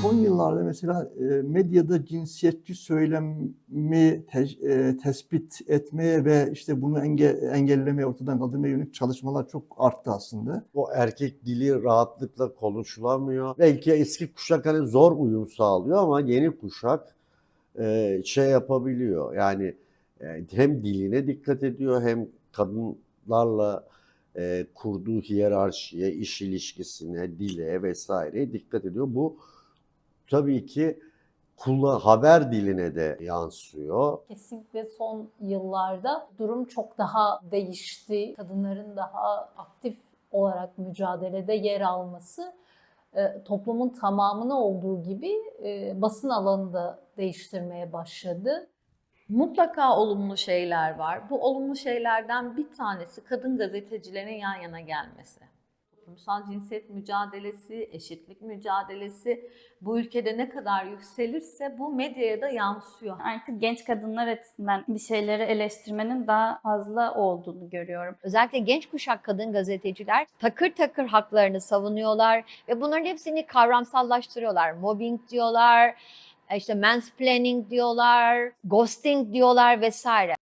Son yıllarda mesela e, medyada cinsiyetçi söylemi e, tespit etmeye ve işte bunu enge- engellemeye, ortadan kaldırmaya yönelik çalışmalar çok arttı aslında. O erkek dili rahatlıkla konuşulamıyor. Belki eski kuşak hani zor uyum sağlıyor ama yeni kuşak e, şey yapabiliyor. Yani hem diline dikkat ediyor hem kadınlarla e, kurduğu hiyerarşiye, iş ilişkisine, dile vesaireye dikkat ediyor. Bu tabii ki kullan haber diline de yansıyor. Kesinlikle son yıllarda durum çok daha değişti. Kadınların daha aktif olarak mücadelede yer alması e, toplumun tamamını olduğu gibi e, basın alanı da değiştirmeye başladı. Mutlaka olumlu şeyler var. Bu olumlu şeylerden bir tanesi kadın gazetecilerin yan yana gelmesi. Toplumsal cinsiyet mücadelesi, eşitlik mücadelesi bu ülkede ne kadar yükselirse bu medyaya da yansıyor. Artık genç kadınlar açısından bir şeyleri eleştirmenin daha fazla olduğunu görüyorum. Özellikle genç kuşak kadın gazeteciler takır takır haklarını savunuyorlar ve bunların hepsini kavramsallaştırıyorlar. Mobbing diyorlar, işte mansplaining diyorlar, ghosting diyorlar vesaire.